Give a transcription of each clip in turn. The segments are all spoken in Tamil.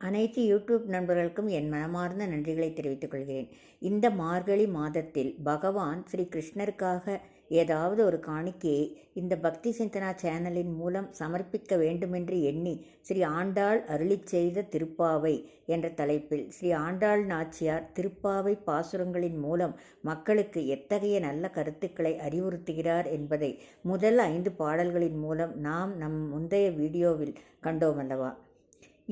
அனைத்து யூடியூப் நண்பர்களுக்கும் என் மனமார்ந்த நன்றிகளை தெரிவித்துக் கொள்கிறேன். இந்த மார்கழி மாதத்தில் பகவான் ஸ்ரீ கிருஷ்ணருக்காக ஏதாவது ஒரு காணிக்கையை இந்த பக்தி சிந்தனா சேனலின் மூலம் சமர்ப்பிக்க வேண்டுமென்று எண்ணி ஸ்ரீ ஆண்டாள் அருளிச் செய்த திருப்பாவை என்ற தலைப்பில் ஸ்ரீ ஆண்டாள் நாச்சியார் திருப்பாவை பாசுரங்களின் மூலம் மக்களுக்கு எத்தகைய நல்ல கருத்துக்களை அறிவுறுத்துகிறார் என்பதை முதல் ஐந்து பாடல்களின் மூலம் நாம் நம் முந்தைய வீடியோவில் கண்டோமல்லவா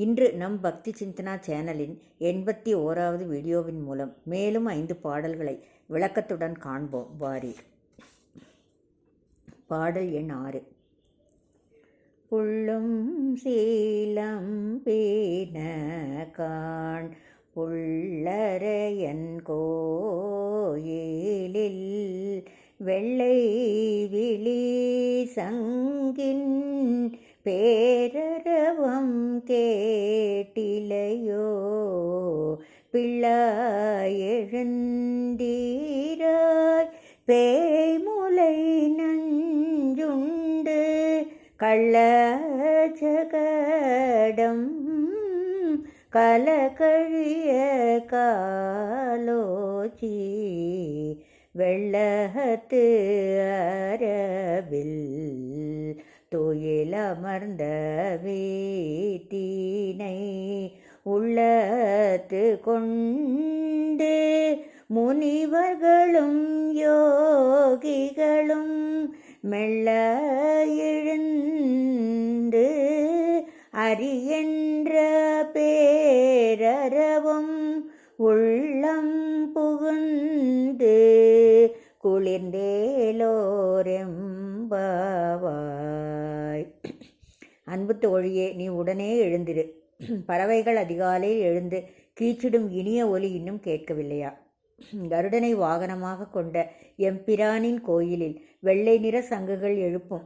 இன்று நம் பக்தி சிந்தனா சேனலின் எண்பத்தி ஓராவது வீடியோவின் மூலம் மேலும் ஐந்து பாடல்களை விளக்கத்துடன் காண்போம். வாரீர் பாடல் எண் ஆறு. புள்ளும் சீலம் பேண காண் புள்ளரையன் கோயிலில் வெள்ளை விழி சங்கின் பேரரவம் கேட்டிலையோ? பிள்ளாயெழுந்தீராய். பேய்முலை நஞ்சுண்டு கள்ளஜகடம் கலகழிய காலோச்சி. வெள்ளத்து அரவில் துயிலமர்ந்த வீத்தினை உள்ளத்து கொண்டு முனிவர்களும் யோகிகளும் மெல்ல எழுந்து அரியன்ற பேரறவும் உள்ளம் புகுந்து குளிர்ந்தேலோரெம்பவா அன்பு தோழியே நீ உடனே எழுந்திரு. பறவைகள் அதிகாலையில் எழுந்து கீச்சிடும் இனிய ஒலி இன்னும் கேட்கவில்லையா? கருடனை வாகனமாக கொண்ட எம்பிரானின் கோயிலில் வெள்ளை நிற சங்குகள் எழுப்பும்.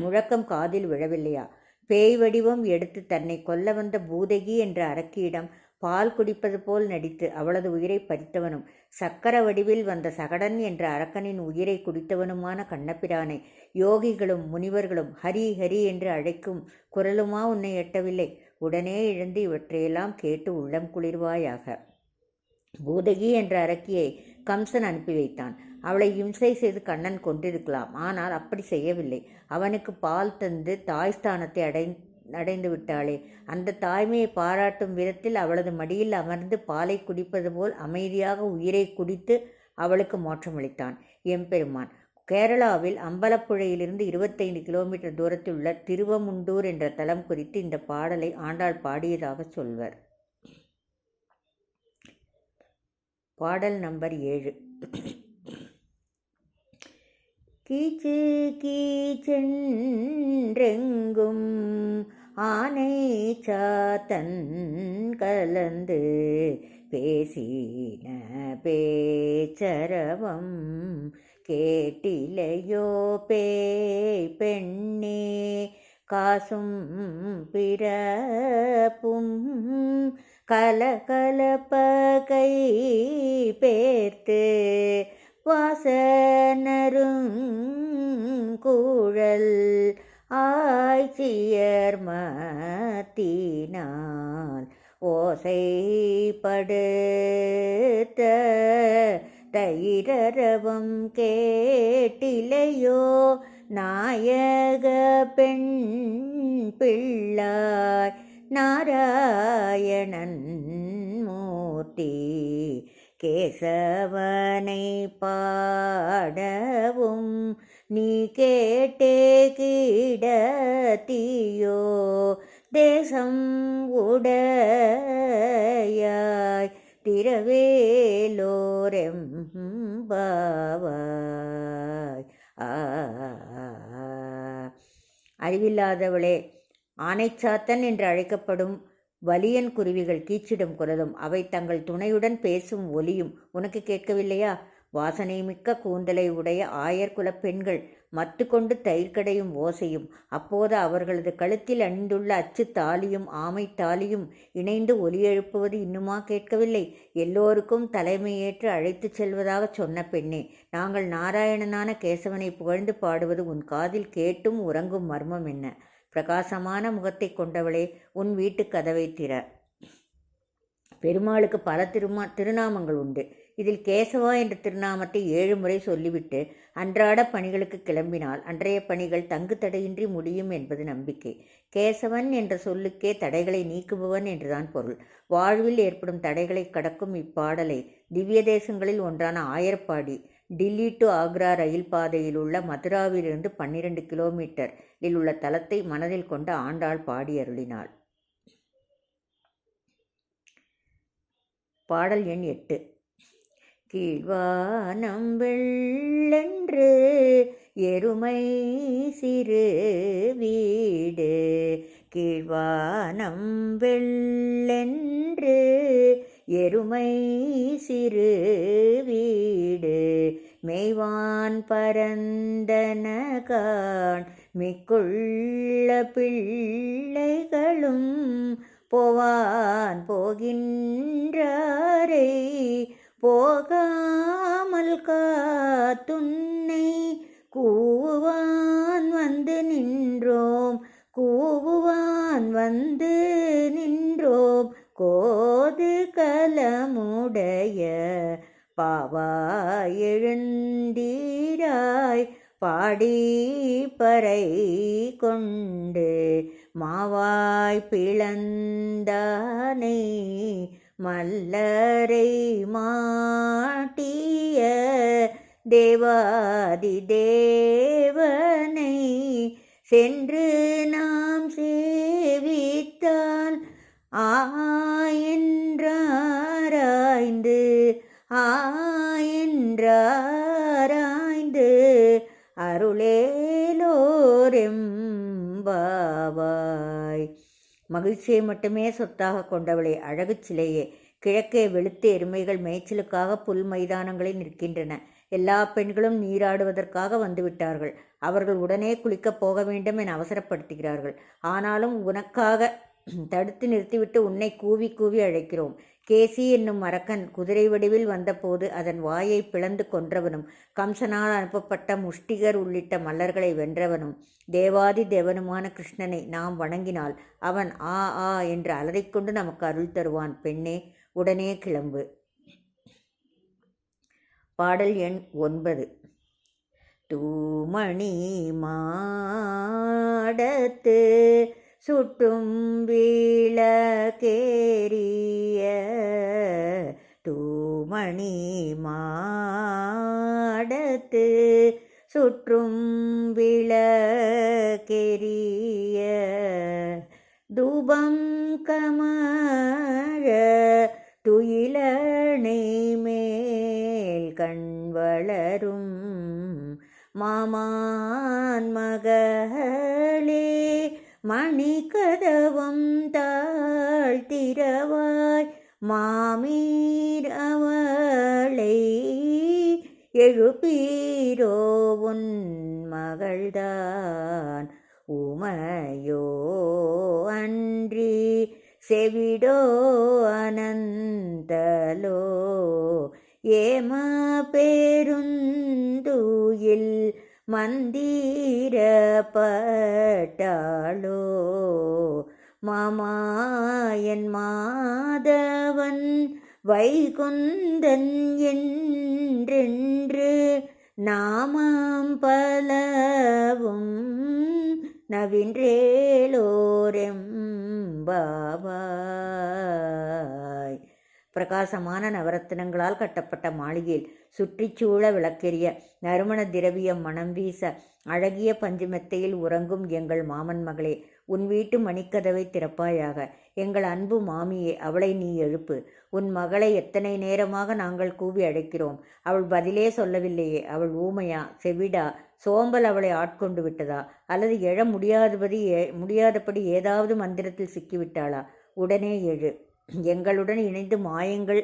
முழக்கம் காதில் விழவில்லையா? பேய் வடிவம் எடுத்து தன்னை கொல்ல வந்த பூதகி என்ற அரக்கியிடம் பால் குடிப்பது போல் நடித்து அவளது உயிரை பறித்தவனும் சக்கர வடிவில் வந்த சகடன் என்ற அரக்கனின் உயிரை குடித்தவனுமான கண்ணபிரானை யோகிகளும் முனிவர்களும் ஹரி ஹரி என்று அழைக்கும் குரலுமா உன்னை எட்டவில்லை? உடனே எழுந்து இவற்றையெல்லாம் கேட்டு உள்ளம் குளிர்வாயாக. பூதகி என்ற அரக்கியை கம்சன் அனுப்பி வைத்தான். அவளை இம்சை செய்து கண்ணன் கொண்டிருக்கலாம். ஆனால் அப்படி செய்யவில்லை. அவனுக்கு பால் தந்து தாய் ஸ்தானத்தை அடை அடைந்து விட்டாளே. அந்த தாய்மையை பாராட்டும் விதத்தில் அவளது மடியில் அமர்ந்து பாலை குடிப்பது போல் அமைதியாக உயிரை குடித்து அவளுக்கு மோற்றமளித்தான். எம்பெருமான் கேரளாவில் அம்பலப்புழையிலிருந்து இருபத்தைந்து கிலோமீட்டர் தூரத்தில் உள்ள திருவமுண்டூர் என்ற தலம் குறித்து இந்த பாடலை ஆண்டாள் பாடியதாக சொல்வர். பாடல் நம்பர் ஏழு. கீச்சு கீச்சென்றெங்கும் ஆனை சாத்தன் கலந்து பேசின பேச்சரவம் கேட்டிலையோ பேய் பெண்ணே காசும் பிறப்பும் கலகலப்ப கை பேர்த்து வாசனருங்கூழல் ஆய்ச்சியர் மத்தினால் ஓசைப்படுத்த தயிரரவம் கேட்டிலையோ? நாயக பெண் பிள்ளாய் நாராயணன் மூர்த்தி. கேசவனை பாடவும் நீ கேட்டே கிடத்தியோ தேசம் உடையாய் திரவேலோரெம்பாவாய் அறிவில்லாதவளே ஆனைச்சாத்தன் என்று அழைக்கப்படும் வலியன் குருவிகள் கீச்சிடும் குரலும் அவை தங்கள் துணையுடன் பேசும் ஒலியும் உனக்கு கேட்கவில்லையா? வாசனை மிக்க கூந்தலை உடைய ஆயர்குலப் பெண்கள் மத்து கொண்டு தயிர் கடையும் ஓசையும். அப்போது அவர்களது கழுத்தில் அணிந்துள்ள அச்சு தாலியும் ஆமை தாலியும் இணைந்து ஒலி எழுப்புவது இன்னுமா கேட்கவில்லை. எல்லோருக்கும் தலைமையேற்று அழைத்துச் செல்வதாக சொன்ன பெண்ணே நாங்கள் நாராயணனான கேசவனை புகழ்ந்து பாடுவது உன் காதில் கேட்டும் உறங்கும் மர்மம் என்ன? பிரகாசமான முகத்தை கொண்டவளே உன் வீட்டுக் கதவை திற. பெருமாளுக்கு பல திருமா திருநாமங்கள் உண்டு. இதில் கேசவா என்ற திருநாமத்தை ஏழு முறை சொல்லிவிட்டு அன்றாட பணிகளுக்கு கிளம்பினால் அன்றைய பணிகள் தங்கு தடையின்றி முடியும் என்பது நம்பிக்கை. கேசவன் என்ற சொல்லுக்கே தடைகளை நீக்குபவன் என்றுதான் பொருள். வாழ்வில் ஏற்படும் தடைகளை கடக்கும் இப்பாடலை திவ்ய தேசங்களில் ஒன்றான ஆயர்பாடி டில்லி டு ஆக்ரா ரயில் பாதையில் உள்ள மதுராவிலிருந்து பன்னிரண்டு கிலோமீட்டரில் உள்ள தலத்தை மனதில் கொண்டு ஆண்டாள் பாடி அருளினாள். பாடல் எண் எட்டு. கீழ்வானம் வெள்ளென்று எருமை சிறு வீடு. கீழ்வானம் வெள்ளென்று எருமை சிறு வீடு. மெய்வான் பரந்தனகான் மிக்குள்ள பிள்ளைகளும் போவான் போகின்றாரை. போகாமல் காத்துன்னை கூவான் வந்து நின்றோம் கூவுவான் வந்து நின்றோம். கோது கலமுடைய பாவாய் எழுந்தீராய் பாடி பறை கொண்டு மாவாய் பிளந்தானை மல்லரை மாட்டிய தேவாதி தேவனை சென்று நாம் சேவித்தால் ஆ மகிழ்ச்சியை மட்டுமே சொத்தாக கொண்டவளே அழகு சிலையே. கிழக்கே வெளுத்த எருமைகள் மேய்ச்சலுக்காக புல் மைதானங்களில் நிற்கின்றன. எல்லா பெண்களும் நீராடுவதற்காக வந்துவிட்டார்கள். அவர்கள் உடனே குளிக்கப் போக வேண்டும் என அவசரப்படுத்துகிறார்கள். ஆனாலும் உனக்காக தடுத்து நிறுத்திவிட்டு உன்னை கூவி கூவி அழைக்கிறோம். கேசி என்னும் அரக்கன் குதிரை வடிவில் வந்தபோது அதன் வாயை பிளந்து கொன்றவனும் கம்சனால் அனுப்பப்பட்ட முஷ்டிகர் உள்ளிட்ட மல்லர்களை வென்றவனும் தேவாதி தேவனுமான கிருஷ்ணனை நாம் வணங்கினால் அவன் ஆ ஆ என்று அலறிக்கொண்டு நமக்கு அருள் தருவான். பெண்ணே உடனே கிளம்பு. பாடல் எண் ஒன்பது. தூமணி மாடத்து சுட்டும் வீழக்கேறிய மணி மாடத்து சுற்றும் விளக்கெரிய தூபம் கமழ துயிலணை மேல் கண் வளரும் மாமான் மகளே மணிக்கதவம் தாழ்த்திரவாய் மாமீர் அவளை எழுப்பீரோ உன் மகள்தான். உமையோ அன்றி செவிடோ அனந்தலோ. ஏமா பேருந்துயில் மந்திரப்பட்டாளோ. மாமாயன் மாதவன் வைகுந்தன் என்றென்று நாமம் பலவும் நவின்றேலோரெம்பாவாய். பிரகாசமான நவரத்தினங்களால் கட்டப்பட்ட மாளிகையில் சுற்றிச்சூழ விளக்கெறிய நறுமண திரவியம் மனம் வீச அழகிய பஞ்சுமெத்தையில் உறங்கும் எங்கள் மாமன் மகளே உன் வீட்டு மணிக்கதவை திறப்பாயாக. எங்கள் அன்பு மாமியே அவளை நீ எழுப்பு. உன் மகளை எத்தனை நேரமாக நாங்கள் கூவி அழைக்கிறோம் அவள் பதிலே சொல்லவில்லையே. அவள் ஊமையா? செவிடா? சோம்பல் அவளை ஆட்கொண்டு விட்டதா? அல்லது எழ முடியாதபடி ஏ முடியாதபடி ஏதாவது மந்திரத்தில் சிக்கிவிட்டாளா? உடனே எழு. எங்களுடன் இணைந்து மாயங்கள்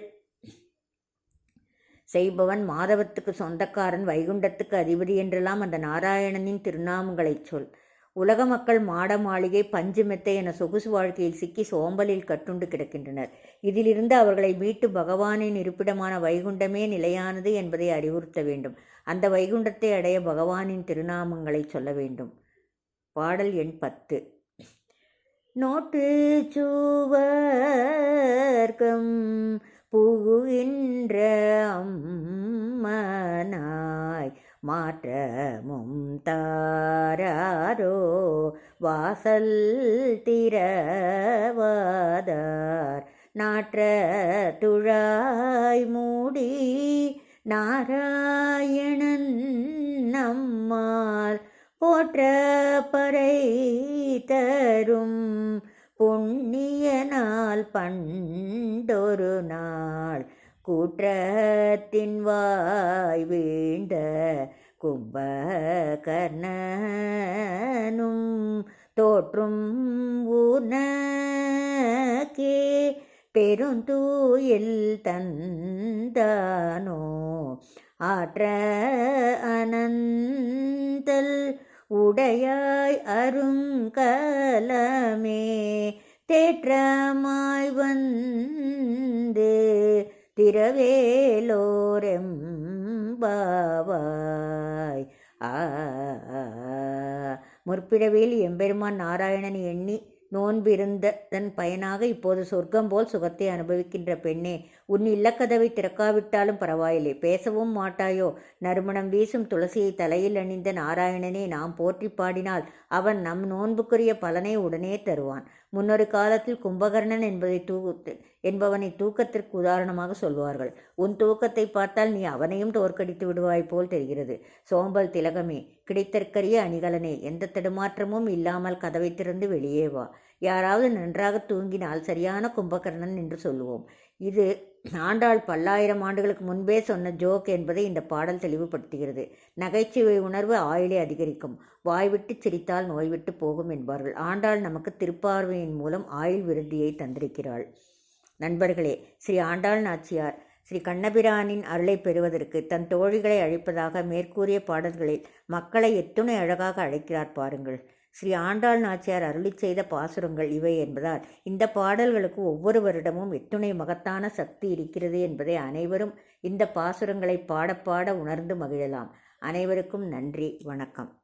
செய்பவன் மாதவத்துக்கு சொந்தக்காரன் வைகுண்டத்துக்கு அதிபதி என்றெல்லாம் அந்த நாராயணனின் திருநாமங்களைச் சொல். உலக மக்கள் மாட மாளிகை பஞ்சு மெத்தை என சொகுசு வாழ்க்கையில் சிக்கி சோம்பலில் கட்டுண்டு கிடக்கின்றனர். இதிலிருந்து அவர்களை மீட்டு பகவானின் இருப்பிடமான வைகுண்டமே நிலையானது என்பதை அறிவுறுத்த வேண்டும். அந்த வைகுண்டத்தை அடைய பகவானின் திருநாமங்களை சொல்ல வேண்டும். பாடல் எண் பத்து. நோட்டு சுவர்க்கம் புகுகின்ற அம்மனா மாற்றமும் தாராரோ வாசல் திரவாதார் நாற்ற துழாய் மூடி நாராயணன் நம்மால் போற்ற பறை தரும் புண்ணிய நாள் பண்டொரு நாள். கூற்றத்தின் வாய் வீண்ட கும்பகர்ணனும் தோற்றும் உனக்கே பெருந்தூயில் தந்தானோ? ஆற்ற அனந்தல் உடையாய் அருங்கலமே தேற்றமாய் வந்த திரவேலோரெம்பாவாய். ஆ முற்பிறவியில் எம்பெருமான் நாராயணன் எண்ணி நோன்பிருந்த தன் பயனாக இப்போது சொர்க்கம் போல் சுகத்தை அனுபவிக்கின்ற பெண்ணே உன் இல்லக்கதவை திறக்காவிட்டாலும் பரவாயில்லை. பேசவும் மாட்டாயோ? நறுமணம் வீசும் துளசியை தலையில் அணிந்த நாராயணனே நாம் போற்றி பாடினால் அவன் நம் நோன்புக்குரிய பலனை உடனே தருவான். முன்னொரு காலத்தில் கும்பகர்ணன் என்பதை தூக்கு என்பவனை தூக்கத்திற்கு உதாரணமாக சொல்வார்கள். உன் தூக்கத்தை பார்த்தால் நீ அவனையும் தோற்கடித்து விடுவாய் போல் தெரிகிறது. சோம்பல் திலகமே கிடைத்தற்கரிய அணிகலனே எந்த தடுமாற்றமும் இல்லாமல் கதவை திறந்து வெளியே வா. யாராவது நன்றாக தூங்கினால் சரியான கும்பகர்ணன் என்று சொல்லுவோம் இது ஆண்டாள் பல்லாயிரம் ஆண்டுகளுக்கு முன்பே சொன்ன ஜோக் என்பதை இந்த பாடல் தெளிவுபடுத்துகிறது. நகைச்சுவை உணர்வு ஆயுளை அதிகரிக்கும். வாய்விட்டு சிரித்தால் நோய்விட்டு போகும் என்பார்கள். ஆண்டாள் நமக்கு திருப்பார்வையின் மூலம் ஆயுள் விருத்தியை தந்திருக்கிறாள். நண்பர்களே ஸ்ரீ ஆண்டாள் நாச்சியார் ஸ்ரீ கண்ணபிரானின் அருளை பெறுவதற்கு தன் தோழிகளை அழைப்பதாக மேற்கூறிய பாடல்களில் மக்களை எத்துணை அழகாக அழைக்கிறார் பாருங்கள். ஸ்ரீ ஆண்டாள் நாச்சியார் அருளி செய்த பாசுரங்கள் இவை என்பதால் இந்த பாடல்களுக்கு ஒவ்வொரு வருடமும் எத்துணை மகத்தான சக்தி இருக்கிறது என்பதை அனைவரும் இந்த பாசுரங்களை பாட பாட உணர்ந்து மகிழலாம். அனைவருக்கும் நன்றி. வணக்கம்.